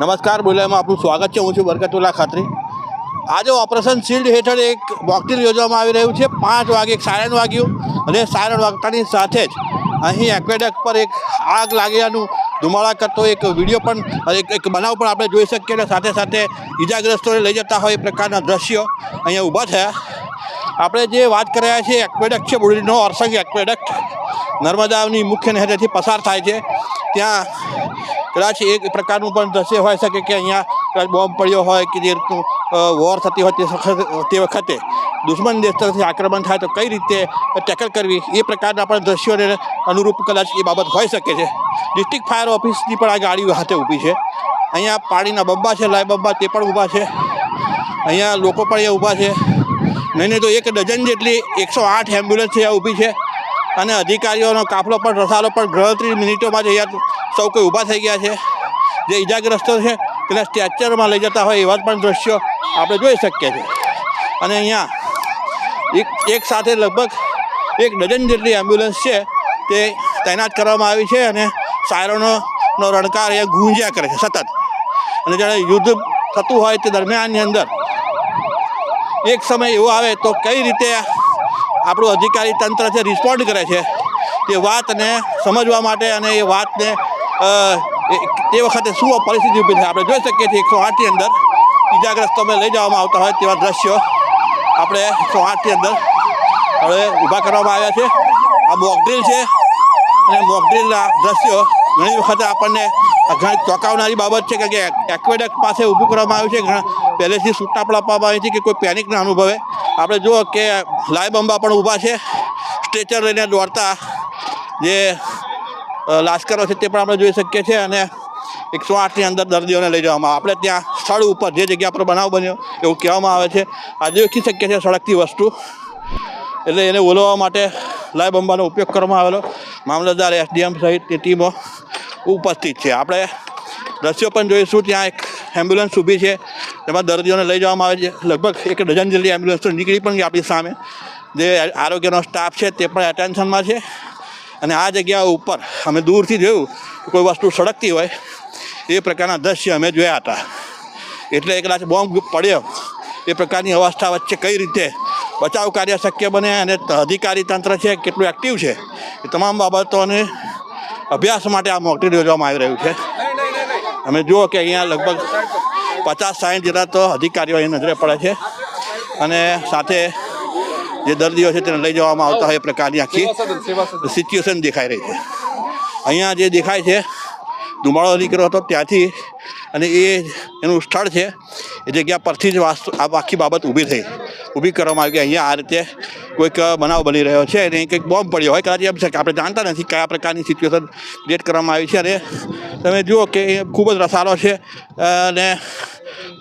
નમસ્કાર, બોલ્યામાં આપનું સ્વાગત છે. હું છું બરકતુલ્લા ખાત્રી. આજે ઓપરેશન શિલ્ડ હેઠળ એક મોકડ્રીલ યોજવામાં આવી રહ્યું છે. પાંચ વાગે એક સાયરન વાગ્યું અને સાયરન વાગતાની સાથે જ અહીં એક્વેડક પર એક આગ લાગ્યાનું ધુમાડા કરતો એક વીડિયો પણ એક એક બનાવ પણ આપણે જોઈ શકીએ અને સાથે સાથે ઈજાગ્રસ્તોને લઈ જતા હોય એ પ્રકારના દ્રશ્યો અહીંયા ઊભા થયા. આપણે જે વાત કરી રહ્યા છીએ એક્વેડક છે, બોડીનો અરસંગ એક્વેડક નર્મદાની મુખ્ય નહેરથી પસાર થાય છે. ત્યાં કદાચ એક પ્રકારનું પણ દ્રશ્ય હોઈ શકે કે અહીંયા કદાચ બોમ્બ પડ્યો હોય કે જે રીતનું વોર થતી હોય તે વખતે દુશ્મન દેશ તરફથી આક્રમણ થાય તો કઈ રીતે ટેકલ કરવી, એ પ્રકારના પણ દ્રશ્યોને અનુરૂપ કદાચ એ બાબત હોઈ શકે છે. ડિસ્ટ્રિક્ટ ફાયર ઓફિસની પણ આ ગાડીઓ હાથે ઊભી છે. અહીંયા પાણીના બંબા છે લાય બંબા તે પણ ઊભા છે. અહીંયા લોકો પણ અહીંયા ઊભા છે. નહીં નહીં તો એક ડઝન જેટલી એકસો આઠ એમ્બ્યુલન્સ અહીંયા ઊભી છે. અને અધિકારીઓનો કાફલો પણ, રસાલો પણ ગણતરી મિનિટોમાં જ અહીંયા સૌ કોઈ ઊભા થઈ ગયા છે. જે ઈજાગ્રસ્તો છે, તેના સ્ટ્રેચરમાં લઈ જતા હોય એવા પણ દ્રશ્યો આપણે જોઈ શકીએ છીએ. અને અહીંયા એક એક સાથે લગભગ એક ડઝન જેટલી એમ્બ્યુલન્સ છે, તે તૈનાત કરવામાં આવી છે અને સાયરોનોનો રણકાર એ ગુંજ્યા કરે છે સતત. અને જ્યારે યુદ્ધ થતું હોય તે દરમિયાનની અંદર એક સમય એવો આવે તો કઈ રીતે આપણું અધિકારી તંત્ર છે રિસ્પોન્ડ કરે છે તે વાતને સમજવા માટે અને એ વાતને તે વખતે શું પરિસ્થિતિ ઊભી થાય. આપણે જોઈ શકીએ છીએ એકસો આઠની અંદર ઈજાગ્રસ્તોને લઈ જવામાં આવતા હોય તેવા દ્રશ્યો આપણે એકસો આઠની અંદર હવે ઊભા કરવામાં આવ્યા છે. આ મોકડ્રીલ છે અને મોકડ્રીલના દ્રશ્યો ઘણી વખતે આપણને ઘણી ચોંકાવનારી બાબત છે કે એક્વેડક પાસે ઊભું કરવામાં આવ્યું છે. ઘણા પહેલેથી સૂટા પણ આપવામાં આવી છે કે કોઈ પેનિક ના અનુભવે. આપણે જુઓ કે લાઈ બંબા પણ ઊભા છે. સ્ટ્રેચર લઈને દોડતા જે લાશ્કરો છે તે પણ આપણે જોઈ શકીએ છીએ અને એકસો આઠની અંદર દર્દીઓને લઈ જવામાં. આપણે ત્યાં સ્થળ ઉપર જે જગ્યા પર બનાવ બન્યો એવું કહેવામાં આવે છે. આજે જોઈ શકીએ છીએ સળગતી વસ્તુ. એટલે એને ઓલવવા માટે લાઈ બંબાનો ઉપયોગ કરવામાં આવેલો. મામલતદાર, એસડીએમ સહિતની ટીમો ઉપસ્થિત છે. આપણે દ્રશ્યો પણ જોઈશું. ત્યાં એક એમ્બ્યુલન્સ ઊભી છે. તેમાં દર્દીઓને લઈ જવામાં આવે છે. લગભગ એક ડઝન જેટલી એમ્બ્યુલન્સ તો નીકળી પણ ગઈ આપણી સામે. જે આરોગ્યનો સ્ટાફ છે તે પણ એટેન્શનમાં છે. અને આ જગ્યા ઉપર અમે દૂરથી જોયું કોઈ વસ્તુ સળગતી હોય એ પ્રકારના દ્રશ્ય અમે જોયા હતા. એટલે કદાચ બોમ્બ પડ્યો. એ પ્રકારની અવસ્થા વચ્ચે કઈ રીતે બચાવ કાર્ય શક્ય બને અને અધિકારી તંત્ર છે કેટલું એક્ટિવ છે એ તમામ બાબતોને અભ્યાસ માટે આ મોકલી યોજવામાં આવી રહ્યું છે. અમે જુઓ કે અહીંયા લગભગ પચાસ સાઠ જેટલા તો અધિકારીઓ અહીં નજરે પડે છે. અને સાથે જે દર્દીઓ છે તેને લઈ જવામાં આવતા હોય એ પ્રકારની આખી સિચ્યુએશન દેખાઈ રહી છે. અહીંયા જે દેખાય છે, ધુમાડો નીકળ્યો હતો ત્યાંથી અને એ એનું સ્થળ છે, એ જગ્યા પરથી જ આ આખી બાબત ઊભી થઈ. ઊભી કરવામાં આવી કે અહીંયા આ રીતે કોઈક બનાવ બની રહ્યો છે અને કંઈક બોમ્બ પડ્યો હોય. કદાચ એમ છે કે આપણે જાણતા નથી કયા પ્રકારની સિચ્યુએશન ક્રિએટ કરવામાં આવી છે. અને તમે જુઓ કે એ ખૂબ જ રસાલો છે, અને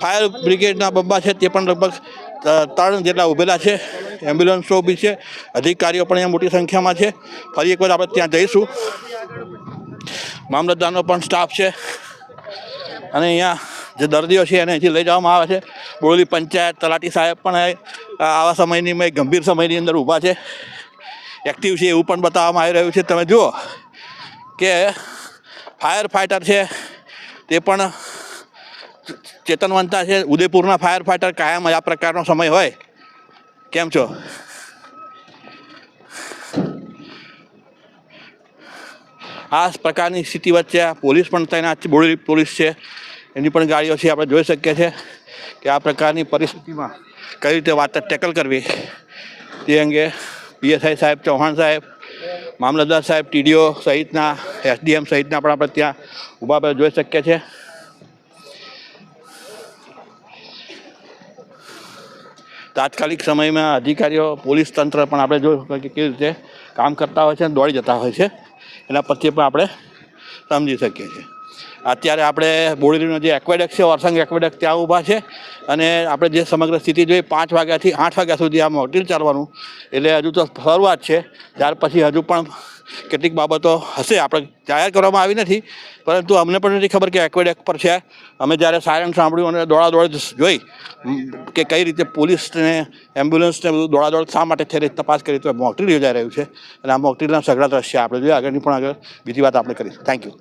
ફાયર બ્રિગેડના બબ્બા છે તે પણ લગભગ ત્રણ જેટલા ઊભેલા છે. એમ્બ્યુલન્સો બી છે. અધિકારીઓ પણ અહીંયા મોટી સંખ્યામાં છે. ફરી એકવાર આપણે ત્યાં જઈશું. મામલતદારનો પણ સ્ટાફ છે. અને અહીંયા જે દર્દીઓ છે એને અહીંથી લઈ જવામાં આવે છે. બોરલી પંચાયત તલાટી સાહેબ પણ આવા સમયની મેં ગંભીર સમયની અંદર ઊભા છે. એક્ટિવ છે એવું પણ બતાવવામાં આવી રહ્યું છે. તમે જુઓ કે ફાયર ફાઇટર છે તે પણ ચેતનવંતા છે, ઉદયપુરના ફાયર ફાઈટર કાયમ આ પ્રકારનો સમય હોય. કેમ છો? આ પ્રકારની સ્થિતિ વચ્ચે આ પોલીસ પણ તૈનાત બોડેલી પોલીસ છે. એની પણ ગાડીઓ છે, આપણે જોઈ શકીએ છીએ કે આ પ્રકારની પરિસ્થિતિમાં કઈ રીતે વાત ટેકલ કરવી. તે અંગે પીએસઆઈ સાહેબ, ચૌહાણ સાહેબ, મામલતદાર સાહેબ, ટીડીઓ સહિતના, એસડીએમ સહિતના પણ આપણે ત્યાં ઊભા જોઈ શકીએ છીએ. તાત્કાલિક સમયમાં અધિકારીઓ, પોલીસ તંત્ર પણ આપણે જોયું કે કેવી રીતે કામ કરતા હોય છે અને દોડી જતા હોય છે. એના પરથી પણ આપણે સમજી શકીએ છીએ. અત્યારે આપણે બોડેલીનો જે એક્વેડક છે ઓરસંગ એક્વેડક ત્યાં ઊભા છે અને આપણે જે સમગ્ર સ્થિતિ જોઈ, પાંચ વાગ્યાથી આઠ વાગ્યા સુધી આ હોટેલ ચાલવાનું. એટલે હજુ તો શરૂઆત છે. ત્યાર પછી હજુ પણ કેટલીક બાબતો હશે. આપણે જાહેર કરવામાં આવી નથી, પરંતુ અમને પણ નથી ખબર કે એક્વેડક પર છે. અમે જ્યારે સાયરન સાંભળ્યું અને દોડાદોડ જોઈ કે કઈ રીતે પોલીસને એમ્બ્યુલન્સને બધું દોડાદોડ શા માટે થઈ તપાસ કરી, તો મોકડ્રીલ યોજાઈ રહ્યું છે. અને આ મોકડ્રીલના સઘળા દ્રશ્ય આપણે જોઈએ. આગળની પણ આગળ બીજી વાત આપણે કરીશું. Thank you